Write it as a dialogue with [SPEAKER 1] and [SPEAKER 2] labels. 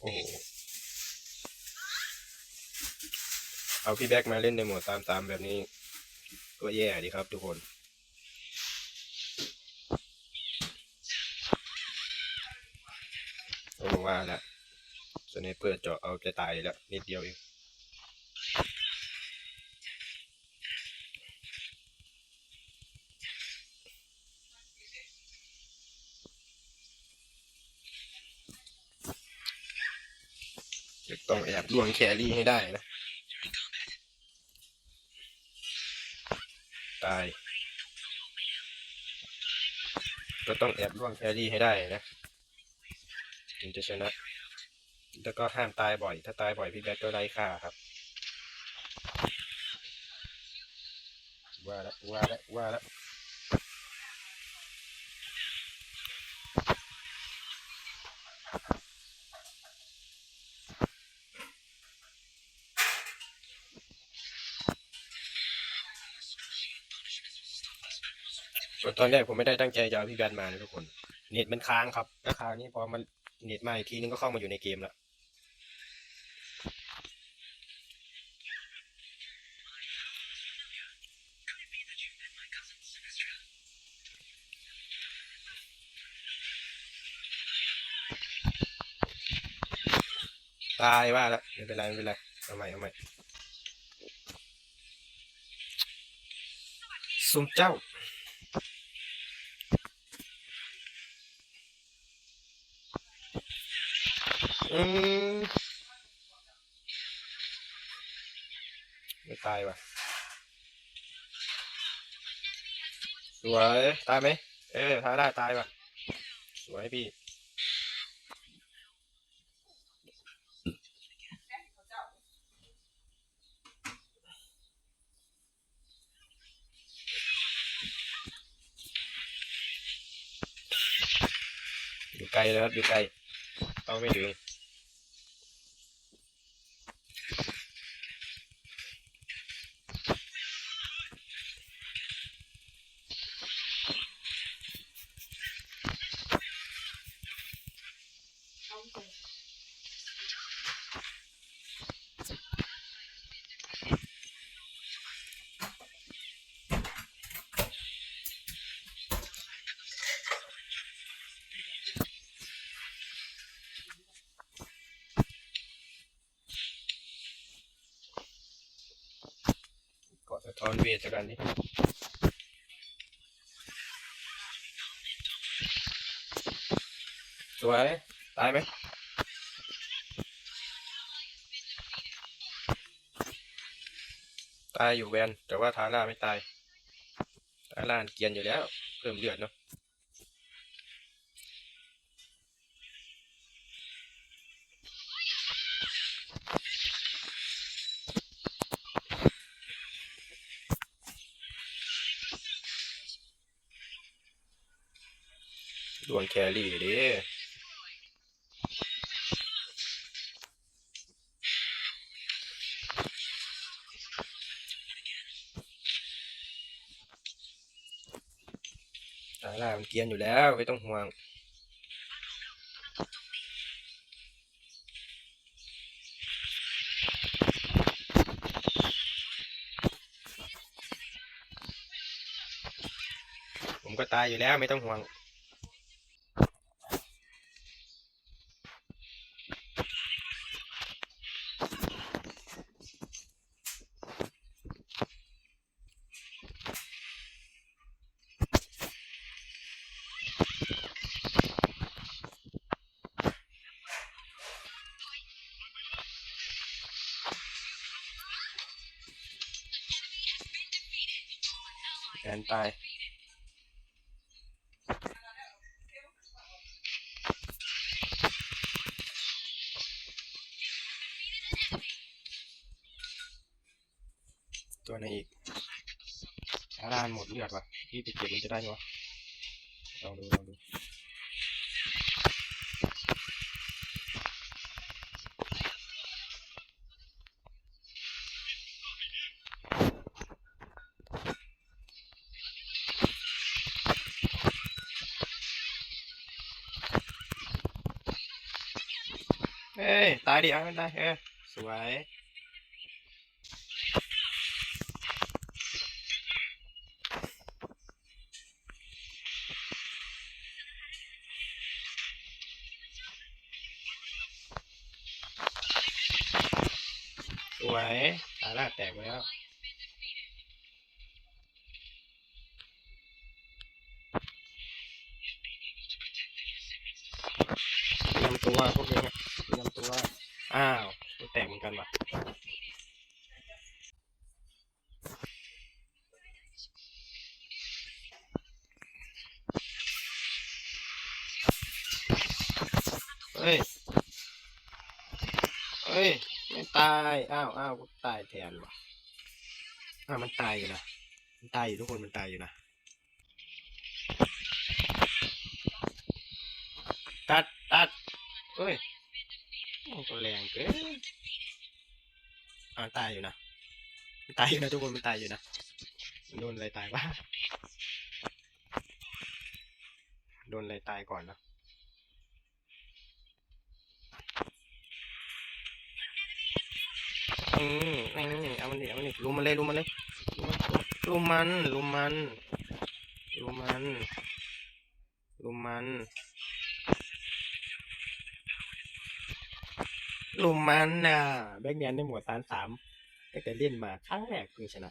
[SPEAKER 1] โอ้โหเอาพี่แบ็กมาเล่นในโหมดตามตามแบบนี้ ก็แย่ดีครับทุกคนโอ้ว่าแล้วสเนเปอร์เจาะเอาจะตายแล้วนิดเดียวเอง ต้องแอบล่วงแครี่ให้ได้นะ ตาย ก็ต้องแอบล่วงแครี่ให้ได้นะ ถึงจะชนะ แล้วก็ห้ามตายบ่อย ถ้าตายบ่อยพี่แบทก็ไล่ฆ่าครับ ว่าแล้วว่าแล้วว่าแล้ว ส่วนตอนแรกผมไม่ได้ตั้งใจจะเอาพี่แบทมานะทุกคน เน็ตมันค้างครับแล้วคราวนี้พอมันเน็ตมาอีกทีนึงก็เข้ามาอยู่ในเกมแล้วตายว่าแล้วไม่เป็นไรไม่เป็นไรเอาใหม่เอาใหม่ซุ่มเจ้า อืมไม่ตายว่ะ สวย ตายไหม เออตายได้ตายว่ะ สวยพี่ อยู่ไกลเลยครับอยู่ไกลเอาไม่ถึง ตอนเวทสักอันนี้สวยตายไหมตายอยู่แวนแต่ว่าทาร่าไม่ตายทาร่าเกียนอยู่แล้ว เพิ่มเลือดเนาะ ดวงแครี่เด้ทาร่ามันเกียนอยู่แล้วไม่ต้องห่วง ผมก็ตายอยู่แล้วไม่ต้องห่วง แขนตายตัวไหนอีกอาดานหมดเลือดว่ะที่ไปเก็บมันจะได้ไหมวะลองดูลองดู แหมอ้ยตายดิเอาไม่ตายเออสวยสวยตาล่าแตกไปแล้วเตรียมตัวพวกนี้ เตรียมตัว อ้าวตัวแตกเหมือนกันว่ะเฮ้ย เฮ้ย ไม่ตาย อ้าวอ้าวตายแทนว่ะอ้าวมันตายอยู่นะ มันตายอยู่ทุกคน มันตายอยู่นะ ตัด ตัดเฮ้ย โอ้ก็แรงเกินอ่าตายอยู่นะมันตายอยู่นะทุกคนมันตายอยู่นะโดนอะไรตายวะโดนอะไรตายก่อนนะอืมนี่เอามันดิเอามันดิลุมมันเลยลุมมันเลยลุมมันลุมมันลุมมันลุมมัน ลุมมันน่ะแบ็กแมนในหมวดสามสามตั้งแต่เล่นมาครั้งแรกเพิ่งชนะ